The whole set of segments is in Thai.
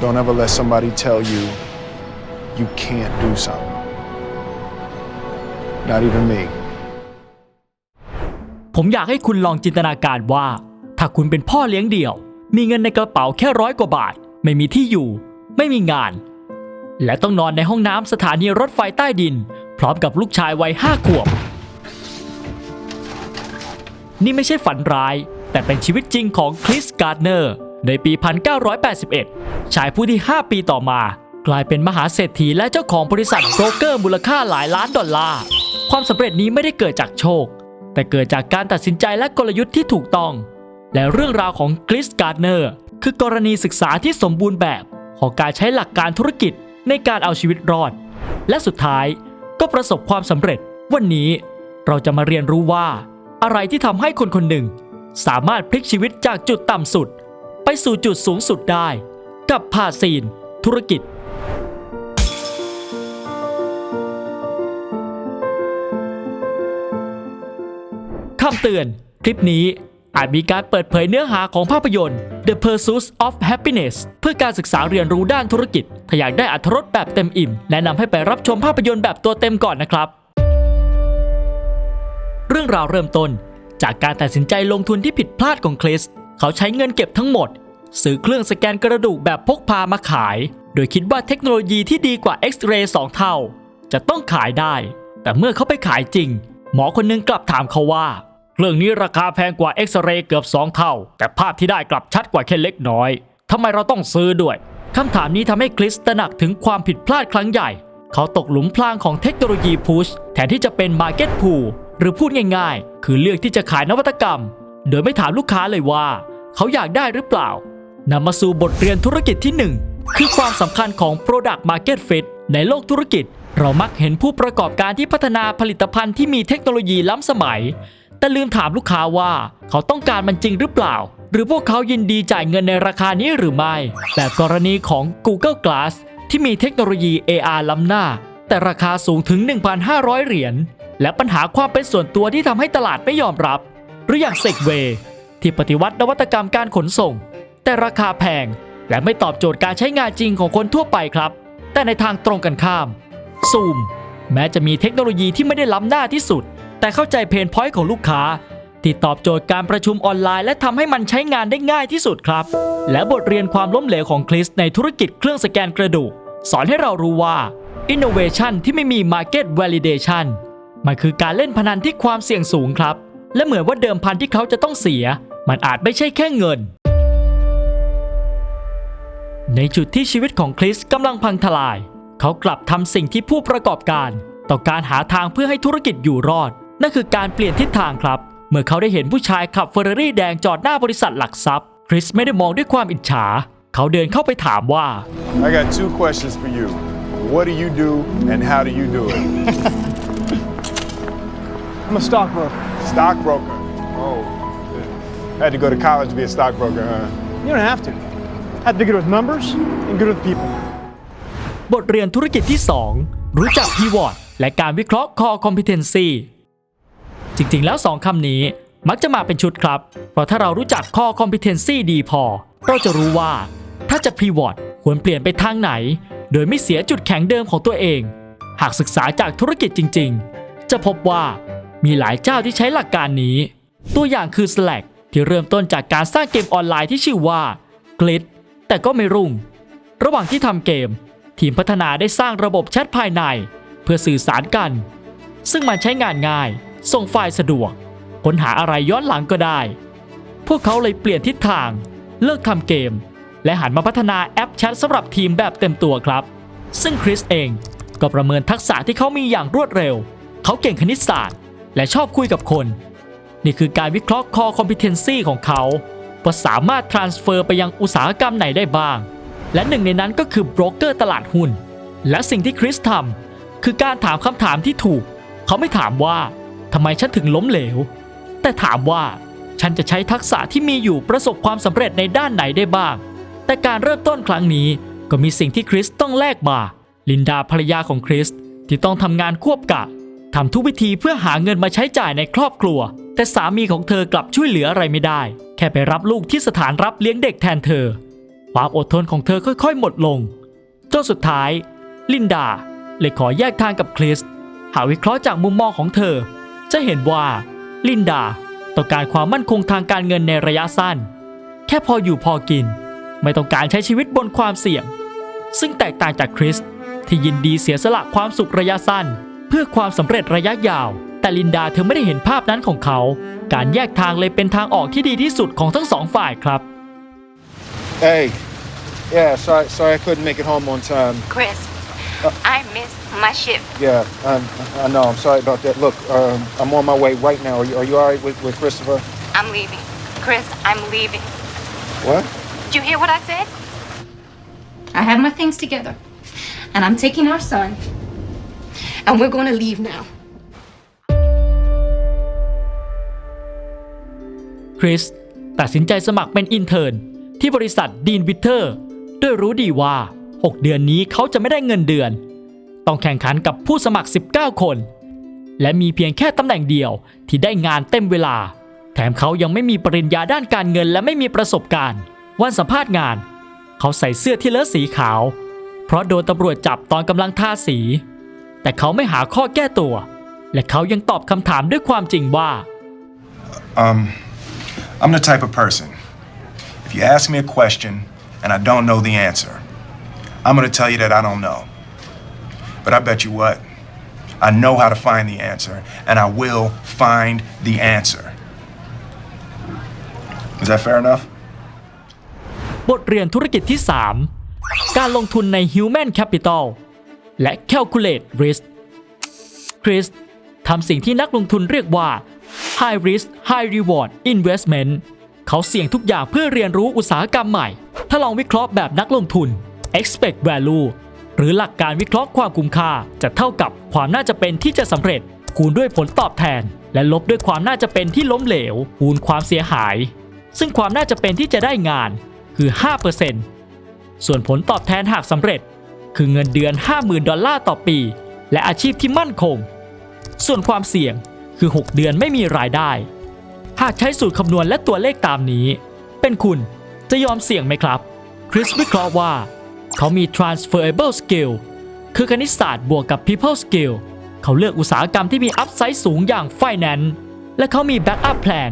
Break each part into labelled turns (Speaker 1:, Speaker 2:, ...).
Speaker 1: Don't ever let somebody tell you you can't do something. Not even me.
Speaker 2: ผมอยากให้คุณลองจินตนาการว่า ถ้าคุณเป็นพ่อเลี้ยงเดี่ยว มีเงินในกระเป๋าแค่ร้อยกว่าบาท ไม่มีที่อยู่ ไม่มีงาน และต้องนอนในห้องน้ำสถานีรถไฟใต้ดิน พร้อมกับลูกชายวัยห้าขวบ นี่ไม่ใช่ฝันร้าย แต่เป็นชีวิตจริงของคริสการ์เนอร์ ในปี 1981 ชายผู้ที่ 5 ปีต่อมา กลายเป็นมหาเศรษฐีและเจ้าของบริษัทโบรกเกอร์มูลค่าหลายล้านดอลลาร์ ความสำเร็จนี้ไม่ได้เกิดจากโชค แต่เกิดจากการตัดสินใจและกลยุทธ์ที่ถูกต้อง และเรื่องราวของคริสการ์เนอร์คือกรณีศึกษาที่สมบูรณ์แบบของการใช้หลักการธุรกิจในการเอาชีวิตรอด และสุดท้ายก็ประสบความสำเร็จ วันนี้เราจะมาเรียนรู้ว่า อะไรที่ทำให้คนคนหนึ่ง สามารถพลิกชีวิตจากจุดต่ำสุด สู่จุดสูงสุดได้ กับพาซีน ธุรกิจ คำเตือน คลิปนี้อาจมีการเปิดเผยเนื้อหาของภาพยนตร์ The Pursuit of Happiness เพื่อการศึกษาเรียนรู้ด้านธุรกิจ ถ้าอยากได้อัธรสแบบเต็มอิ่ม แนะนำให้ไปรับชมภาพยนตร์แบบตัวเต็มก่อนนะครับ เรื่องราวเริ่มต้น จากการตัดสินใจลงทุนที่ผิดพลาดของคริส เขาใช้เงินเก็บทั้งหมด ซื้อเครื่องสแกนกระดูกแบบพกพามาขาย โดยคิดว่าเทคโนโลยีที่ดีกว่าเอ็กซเรย์สองเท่า จะต้องขายได้ แต่เมื่อเขาไปขายจริง หมอคนหนึงกลับถามเขาว่า เครื่องนี้ราคาแพงกว่าเอ็กซเรย์เกือบ 2 เท่า แต่ภาพที่ได้กลับชัดกว่าแค่เล็กน้อยทำไมเราต้องซื้อด้วยคำถามนี้ทำให้คริสตระหนักถึงความผิดพลาดครั้งใหญ่ เขาตกหลุมพรางของเทคโนโลยีพุชแทนที่จะเป็นมาร์เก็ตพูหรือพูดง่ายๆ คือเลือกที่จะขายนวัตกรรม โดยไม่ถามลูกค้าเลยว่า เขาอยากได้หรือเปล่านำมาสู่บทเรียนธุรกิจที่ 1 คือความสำคัญของ Product Market Fit ในโลกธุรกิจ เรามักเห็นผู้ประกอบการที่พัฒนาผลิตภัณฑ์ที่มีเทคโนโลยีล้ำสมัย แต่ลืมถามลูกค้าว่าเขาต้องการมันจริงหรือเปล่า หรือพวกเขายินดีจ่ายเงินในราคานี้หรือไม่ แต่กรณีของ Google Glass ที่มีเทคโนโลยี AR ล้ำหน้า แต่ราคาสูงถึง 1,500 เหรียญและปัญหาความเป็นส่วนตัวที่ทำให้ตลาดไม่ยอมรับ หรืออย่าง Segway ที่ปฏิวัตินวัตกรรมการขนส่ง แต่ราคาแพงและไม่ตอบโจทย์การใช้งานจริงของคนทั่วไปครับ แต่ในทางตรงกันข้าม Zoom แม้จะมีเทคโนโลยีที่ไม่ได้ล้ำหน้าที่สุด แต่เข้าใจเพนพอยต์ของลูกค้า ที่ตอบโจทย์การประชุมออนไลน์ และทำให้มันใช้งานได้ง่ายที่สุดครับ และบทเรียนความล้มเหลวของคริสในธุรกิจเครื่องสแกนกระดูก สอนให้เรารู้ว่า Innovation ที่ไม่มี Market Validation มันคือการเล่นพนันที่ความเสี่ยงสูงครับ และเหมือนว่าเดิมพันที่เขาจะต้องเสีย มันอาจไม่ใช่แค่เงิน ในจุดที่ชีวิตของคริสกำลังพังทลาย เขากลับทำสิ่งที่ผู้ประกอบการ ต้องการหาทางเพื่อให้ธุรกิจอยู่รอด นั่นคือการเปลี่ยนทิศทางครับ เมื่อเขาได้เห็นผู้ชายขับเฟอร์รารี่แดงจอดหน้าบริษัทหลักทรัพย์ คริสไม่ได้มองด้วยความอิจฉา เขาเดินเข้าไปถามว่า
Speaker 1: I got two questions for you. What do you do and how do you do it?
Speaker 3: I'm a stockbroker.
Speaker 1: Stockbroker. Oh. Had to go to college to be a stockbroker, huh?
Speaker 3: You don't have to. Have to be good with numbers and good with people.
Speaker 2: บทเรียนธุรกิจที่ 2 รู้จัก Pivot และการวิเคราะห์ Core Competency จริงๆ แล้ว 2คำนี้มักจะมาเป็นชุดครับ เพราะถ้าเรารู้จัก Core Competency ดีพอ เราจะรู้ว่า ถ้าจะ Pivot ควรเปลี่ยนไปทางไหน โดยไม่เสียจุดแข็งเดิมของตัวเอง หากศึกษาจากธุรกิจจริง ๆ จะพบว่ามีหลายเจ้าที่ใช้หลักการนี้ ตัวอย่างคือ Slack ที่เริ่มต้นจากการสร้างเกมออนไลน์ที่ชื่อว่า g l i t แต่ก็ไม่รุ่ง ระหว่างที่ทำเกม ทีมพัฒนาได้สร้างระบบแชทภายใน เพื่อสื่อสารกัน ซึ่งมันใช้งานง่าย ส่งไฟล์สะดวก ค้นหาอะไรย้อนหลังก็ได้ พวกเขาเลยเปลี่ยนทิศทาง เลิกทำเกม และหันมาพัฒนาแอปแชทสำหรับทีมแบบเต็มตัวครับ ซึ่งคริสเองก็ประเมินทักษะที่เขามีอย่างรวดเร็ว เขาเก่งคณิตศาสตร์ และชอบคุยกับคน นี่คือการวิเคราะห์ core competency ของเขาว่าสามารถ transfer ไปยังอุตสาหกรรมไหนได้บ้าง และหนึ่งในนั้นก็คือโบรกเกอร์ตลาดหุ้น และสิ่งที่คริสทำคือการถามคำถามที่ถูก เขาไม่ถามว่าทำไมฉันถึงล้มเหลว แต่ถามว่าฉันจะใช้ทักษะที่มีอยู่ประสบความสำเร็จในด้านไหนได้บ้าง แต่การเริ่มต้นครั้งนี้ก็มีสิ่งที่คริสต้องแลกมา ลินดาภรรยาของคริสที่ต้องทำงานควบกะทำทุกวิธีเพื่อหาเงินมาใช้จ่ายในครอบครัว แต่สามีของเธอกลับช่วยเหลืออะไรไม่ได้ แค่ไปรับลูกที่สถานรับเลี้ยงเด็กแทนเธอ ความอดทนของเธอค่อยๆ หมดลงจนสุดท้าย ลินดาเลยขอแยกทางกับคริส หากวิเคราะห์จากมุมมองของเธอ จะเห็นว่าลินดาต้องการความมั่นคงทางการเงินในระยะสั้น แค่พออยู่พอกิน ไม่ต้องการใช้ชีวิตบนความเสี่ยง ซึ่งแตกต่างจากคริสที่ยินดีเสียสละความสุขระยะสั้น เพื่อความสำเร็จระยะยาว แต่ลินดาเธอไม่ได้เห็นภาพนั้นของเขา การแยกทางเลยเป็นทางออกที่ดีที่สุดของทั้งสองฝ่ายครับ
Speaker 1: Hey, yeah, sorry, sorry I couldn't make it home on time.
Speaker 4: Chris, I missed my shift.
Speaker 1: Yeah, I'm, I know. I'm sorry about that. Look, um, I'm on my way right now. Are you, are you all right with, with Christopher?
Speaker 4: I'm leaving. Chris, I'm leaving.
Speaker 1: What?
Speaker 4: Did you hear what I said? I have my things together. And I'm taking our son. And we're going to leave now.
Speaker 2: คริสตัดสินใจสมัครเป็นอินเทอร์นที่บริษัทดีนวิเทอร์ด้วยรู้ดีว่า 6 เดือนนี้เขาจะไม่ได้เงินเดือน ต้องแข่งขันกับผู้สมัคร 19 คน และมีเพียงแค่ตำแหน่งเดียวที่ได้งานเต็มเวลา แถมเขายังไม่มีปริญญาด้านการเงินและไม่มีประสบการณ์ วันสัมภาษณ์งาน เขาใส่เสื้อที่เลอะสีขาว เพราะโดนตำรวจจับตอนกำลังทาสี แต่เขาไม่หาข้อแก้ตัว และเขายังตอบคำถามด้วยความจริงว่า
Speaker 5: Um, I'm the type of person. If you ask me a question and I don't know the answer, I'm going to tell you that I don't know. But I bet you what? I know how to find the answer, and I will find the answer. Is that fair enough?
Speaker 2: บทเรียนธุรกิจที่ 3 การลงทุนใน Human Capital และ Calculate Risk คริสทำสิ่งที่นักลงทุนเรียกว่า High Risk High Reward Investment เขาเสี่ยงทุกอย่างเพื่อเรียนรู้อุตสาหกรรมใหม่ ถ้าลองวิเคราะห์แบบนักลงทุน Expect Value หรือหลักการวิเคราะห์ความคุ้มค่าจะเท่ากับความน่าจะเป็นที่จะสำเร็จ คูณด้วยผลตอบแทน และลบด้วยความน่าจะเป็นที่ล้มเหลว คูณความเสียหาย ซึ่งความน่าจะเป็นที่จะได้งานคือ 5%ส่วนผลตอบแทนหากสำเร็จ คือเงินเดือน 50,000 ดอลลาร์ต่อปี และอาชีพที่มั่นคง ส่วนความเสี่ยง คือ 6 เดือนไม่มีรายได้ หากใช้สูตรคำนวณและตัวเลขตามนี้ เป็นคุณจะยอมเสี่ยงไหมครับคริสวิเคราะห์ว่า เขามี transferable skill คือคณิตศาสตร์บวกกับ people skill เขาเลือกอุตสาหกรรมที่มี upside สูงอย่าง finance และเขามี backup plan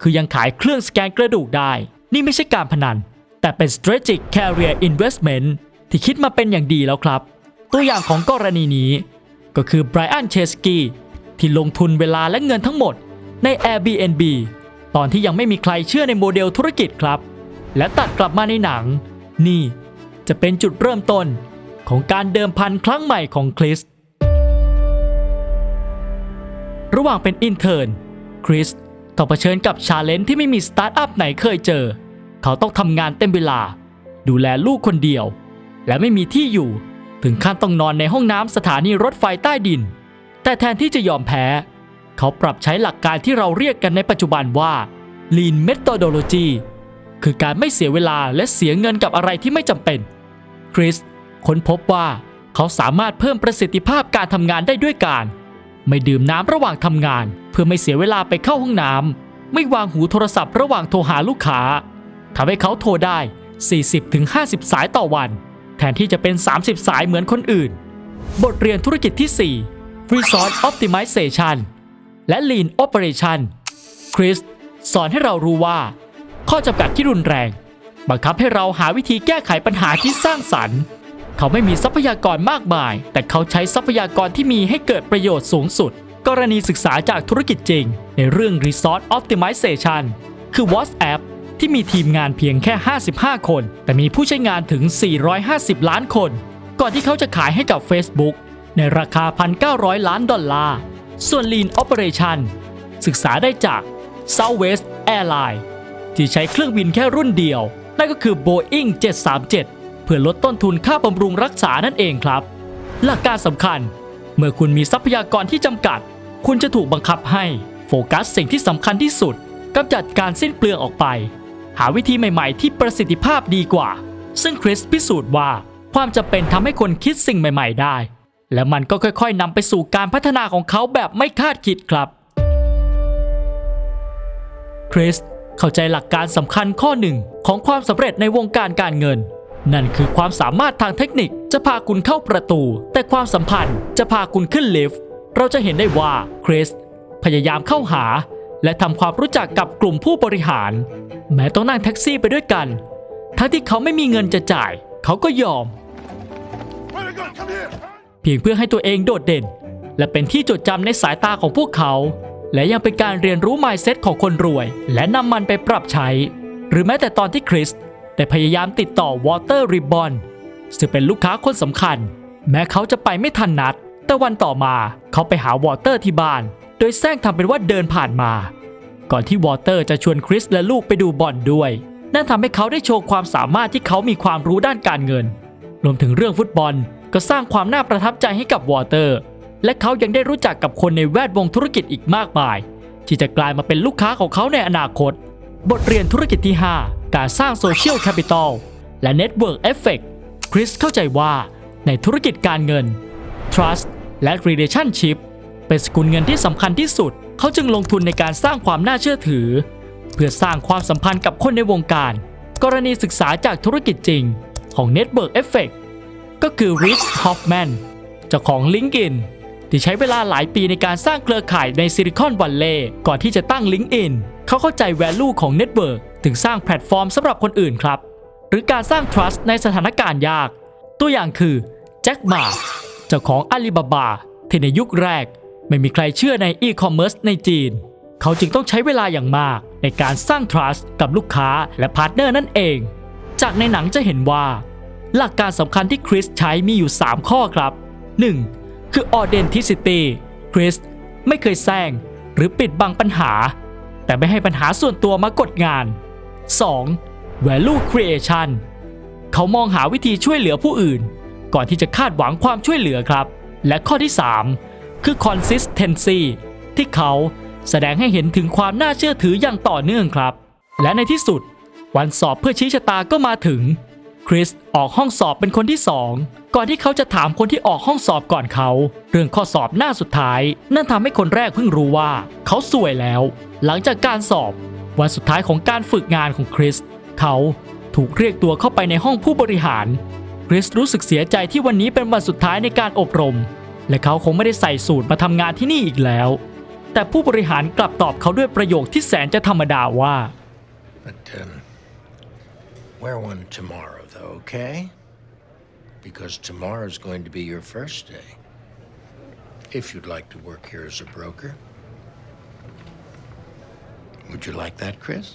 Speaker 2: คือยังขายเครื่องสแกนกระดูกได้ นี่ไม่ใช่การพนัน แต่เป็น strategic career investment ที่คิดมาเป็นอย่างดีแล้วครับ ตัวอย่างของกรณีนี้ ก็คือไบรอันเชสกี้ ที่ลงทุนเวลาและเงินทั้งหมดใน Airbnb ตอนที่ยังไม่มีใครเชื่อในโมเดลธุรกิจครับ และตัดกลับมาในหนัง นี่จะเป็นจุดเริ่มต้นของการเดิมพันครั้งใหม่ของคริส ระหว่างเป็นอินเทอร์นคริสต้องเผชิญกับชาเลนจ์ที่ไม่มีสตาร์ทอัพไหนเคยเจอ เขาต้องทำงานเต็มเวลา ดูแลลูกคนเดียว และไม่มีที่อยู่ ถึงขั้นต้องนอนในห้องน้ำสถานีรถไฟใต้ดิน แต่แทนที่จะยอมแพ้ เขาปรับใช้หลักการที่เราเรียกกันในปัจจุบันว่า Lean Methodology คือการไม่เสียเวลาและเสียเงินกับอะไรที่ไม่จำเป็น คริสค้นพบว่าเขาสามารถเพิ่มประสิทธิภาพการทำงานได้ด้วยการ ไม่ดื่มน้ำระหว่างทำงาน เพื่อไม่เสียเวลาไปเข้าห้องน้ำไม่วางหูโทรศัพท์ระหว่างโทรหาลูกค้าทำให้เขาโทรได้ 40-50 สายต่อวัน แทนที่จะเป็น 30 สายเหมือนคนอื่น บทเรียนธุรกิจที่ 4 Resource Optimization และ Lean Operation คริสสอนให้เรารู้ว่า ข้อจำกัดที่รุนแรง บังคับให้เราหาวิธีแก้ไขปัญหาที่สร้างสรรค์ เขาไม่มีทรัพยากรมากมาย แต่เขาใช้ทรัพยากรที่มีให้เกิดประโยชน์สูงสุด กรณีศึกษาจากธุรกิจจริง ในเรื่อง Resource Optimization คือ WhatsApp ที่มีทีมงานเพียงแค่ 55 คน แต่มีผู้ใช้งานถึง 450 ล้านคน ก่อนที่เขาจะขายให้กับ Facebook ในราคา 1,900 ล้านดอลลาร์ ส่วน Lean Operation ศึกษาได้จาก Southwest Airlines ที่ใช้เครื่องบินแค่รุ่นเดียว นั่นก็คือ Boeing 737 เพื่อลดต้นทุนค่าบำรุงรักษานั่นเองครับ หลักการสำคัญ เมื่อคุณมีทรัพยากรที่จำกัด คุณจะถูกบังคับให้โฟกัสสิ่งที่สำคัญที่สุดกำจัดการสิ้นเปลืองออกไป หาวิธีใหม่ ๆ ที่ประสิทธิภาพดีกว่า ซึ่งคริสพิสูจน์ว่าความจำเป็นทำให้คนคิดสิ่งใหม่ ๆ ได้ และมันก็ค่อยๆนำไปสู่การพัฒนาของเขาแบบไม่คาดคิดครับ คริสเข้าใจหลักการสำคัญข้อหนึ่งของความสำเร็จในวงการการเงิน นั่นคือความสามารถทางเทคนิคจะพาคุณเข้าประตู แต่ความสัมพันธ์จะพาคุณขึ้นลิฟต์เราจะเห็นได้ว่าคริสพยายามเข้าหา และทำความรู้จักกับกลุ่มผู้บริหาร แม้ต้องนั่งแท็กซี่ไปด้วยกัน ทั้งที่เขาไม่มีเงินจะจ่าย เขาก็ยอม เพียงเพื่อให้ตัวเองโดดเด่น และเป็นที่จดจำในสายตาของพวกเขา และยังเป็นการเรียนรู้ mindset ของคนรวย และนำมันไปปรับใช้ หรือแม้แต่ตอนที่คริสได้พยายามติดต่อวอเตอร์ริบบอนซึ่งเป็นลูกค้าคนสำคัญ แม้เขาจะไปไม่ทันนัด แต่วันต่อมาเขาไปหาวอเตอร์ที่บ้าน โดยแซงทำเป็นว่าเดินผ่านมา ก่อนที่วอเตอร์จะชวนคริสและลูกไปดูบอลด้วย นั่นทำให้เขาได้โชว์ความสามารถที่เขามีความรู้ด้านการเงิน รวมถึงเรื่องฟุตบอล ก็สร้างความน่าประทับใจให้กับวอเตอร์ และเขายังได้รู้จักกับคนในแวดวงธุรกิจอีกมากมาย ที่จะกลายมาเป็นลูกค้าของเขาในอนาคต บทเรียนธุรกิจที่ 5 การสร้างโซเชียลแคปิตอลและเน็ตเวิร์กเอฟเฟกคริสเข้าใจว่าในธุรกิจการเงิน trust และ relationship เป็นสกุลเงินที่สำคัญที่สุด เขาจึงลงทุนในการสร้างความน่าเชื่อถือ เพื่อสร้างความสัมพันธ์กับคนในวงการ กรณีศึกษาจากธุรกิจจริงของ Network Effect ก็คือริชฮอฟแมนเจ้าของ LinkedIn ที่ใช้เวลาหลายปีในการสร้างเครือข่ายในซิลิคอนวัลเลย์ก่อนที่จะตั้ง LinkedIn เขาเข้าใจ value ของ Network ถึงสร้างแพลตฟอร์มสำหรับคนอื่นครับ หรือการสร้าง trust ในสถานการณ์ยาก ตัวอย่างคือแจ็คมาเจ้าของอาลีบาบาที่ในยุคแรก ไม่มีใครเชื่อในอีคอมเมิร์ซในจีน เขาจึงต้องใช้เวลาอย่างมากในการสร้าง trust กับลูกค้าและพาร์ทเนอร์นั่นเอง จากในหนังจะเห็นว่า หลักการสำคัญที่คริสใช้มีอยู่ 3 ข้อครับ 1. คือ authenticity คริสไม่เคยแซงหรือปิดบังปัญหา แต่ไม่ให้ปัญหาส่วนตัวมากดงาน 2. value creation เขามองหาวิธีช่วยเหลือผู้อื่น ก่อนที่จะคาดหวังความช่วยเหลือครับ และข้อที่ 3 คือ consistency ที่เขาแสดงให้เห็นถึงความน่าเชื่อถืออย่างต่อเนื่องครับ และในที่สุด วันสอบเพื่อชี้ชะตาก็มาถึง คริสออกห้องสอบเป็นคนที่สองก่อนที่เขาจะถามคนที่ออกห้องสอบก่อนเขา เรื่องข้อสอบหน้าสุดท้าย นั่นทำให้คนแรกเพิ่งรู้ว่า เขาสวยแล้ว หลังจากการสอบ วันสุดท้ายของการฝึกงานของคริสเขาถูกเรียกตัวเข้าไปในห้องผู้บริหาร คริสรู้สึกเสียใจที่วันนี้เป็นวันสุดท้ายในการอบรม และเขาคงไม่ได้ใส่สูตรมาทำงานที่นี่อีกแล้ว แต่ผู้บริหารกลับตอบเขาด้วยประโยคที่แสนจะธรรมดาว่า
Speaker 6: But um, wear one tomorrow, okay? Because tomorrow's going to be your first day. If you'd like to work here as a broker. Would you like that, Chris?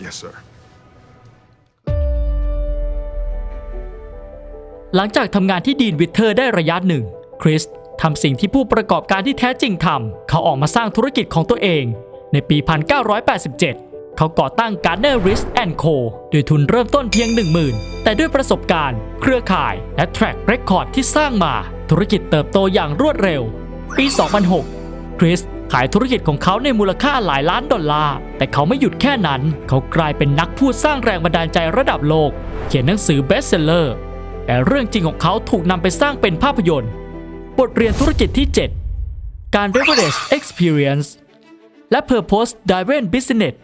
Speaker 5: Yes, sir.
Speaker 2: หลังจากทำงานที่ดีนวิเทอร์ได้ระยะหนึ่ง คริสทำสิ่งที่ผู้ประกอบการที่แท้จริงทำ เขาออกมาสร้างธุรกิจของตัวเอง ในปี 1987 เขาก่อตั้ง Gartner Risk Co ด้วยทุนเริ่มต้นเพียง 10,000 แต่ด้วยประสบการณ์ เครือข่าย และ track record ที่สร้างมา ธุรกิจเติบโตอย่างรวดเร็ว ปี 2006 คริสขายธุรกิจของเขาในมูลค่าหลายล้านดอลลาร์ แต่เขาไม่หยุดแค่นั้น เขากลายเป็นนักพูดสร้างแรงบันดาลใจระดับโลก เขียนหนังสือเบสเซลเลอร์ แต่เรื่องจริงของเขาถูกนำไปสร้างเป็นภาพยนตร์ บทเรียนธุรกิจที่ 7 การ leverage experience และ purpose driven business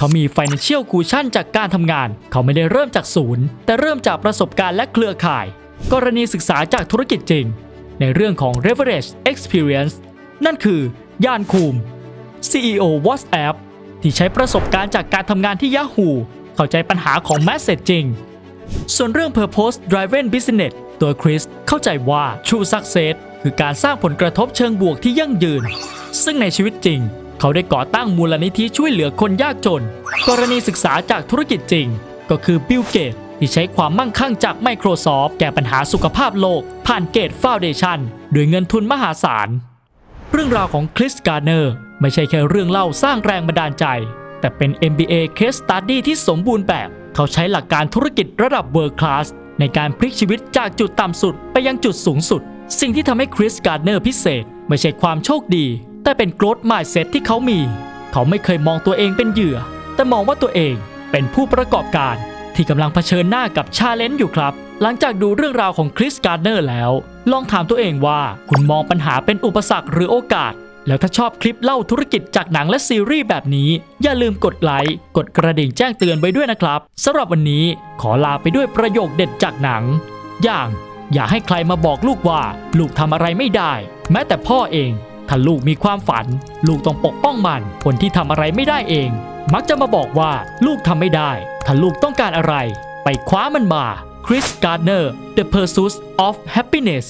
Speaker 2: เขามี financial cushion จากการทำงาน เขาไม่ได้เริ่มจากศูนย์ แต่เริ่มจากประสบการณ์และเครือข่าย กรณีศึกษาจากธุรกิจจริง ในเรื่องของ leverage experience นั่นคือยานคูม CEO WhatsApp ที่ใช้ประสบการณ์จากการทำงานที่ Yahoo เข้าใจปัญหาของ messaging ส่วนเรื่อง Purpose Driven Business ตัวคริสเข้าใจว่า True Success คือการสร้างผลกระทบเชิงบวกที่ยั่งยืน ซึ่งในชีวิตจริง เขาได้ก่อตั้งมูลนิธิช่วยเหลือคนยากจน กรณีศึกษาจากธุรกิจจริง ก็คือบิลเกตที่ใช้ความมั่งคั่งจาก Microsoft แก้ปัญหาสุขภาพโลก ผ่านเกตฟ u n เดชันด้วยเงินทุนมหาศาล เรื่องราวของคริสการ์เนอร์ไม่ใช่แค่เรื่องเล่าสร้างแรงบันดาลใจ แต่เป็น MBA Case Study ที่สมบูรณ์แบบ เขาใช้หลักการธุรกิจระดับ World Class ในการพลิกชีวิตจากจุดต่ำสุดไปยังจุดสูงสุด สิ่งที่ทำให้คริสการ์เนอร์พิเศษ ไม่ใช่ความโชคดี แต่เป็น growth mindset ที่เขามี เขาไม่เคยมองตัวเองเป็นเหยื่อ แต่มองว่าตัวเองเป็นผู้ประกอบการที่กำลังเผชิญหน้ากับชาเลนจ์อยู่ครับ หลังจากดูเรื่องราวของคริสการ์เนอร์แล้ว ลองถามตัวเองว่าคุณมองปัญหาเป็นอุปสรรคหรือโอกาส แล้วถ้าชอบคลิปเล่าธุรกิจจากหนังและซีรีส์แบบนี้ อย่าลืมกดไลค์กดกระดิ่งแจ้งเตือนไว้ด้วยนะครับสำหรับวันนี้ขอลาไปด้วยประโยคเด็ดจากหนัง อย่าง อย่าให้ใครมาบอกลูกว่า ลูกทำอะไรไม่ได้ แม้แต่พ่อเอง ถ้าลูกมีความฝัน ลูกต้องปกป้องมันคนที่ทำอะไรไม่ได้เอง มักจะมาบอกว่าลูกทำไม่ได้ ถ้าลูกต้องการอะไร ไปคว้ามันมาคริสการ์เนอร์ The Pursuit of Happiness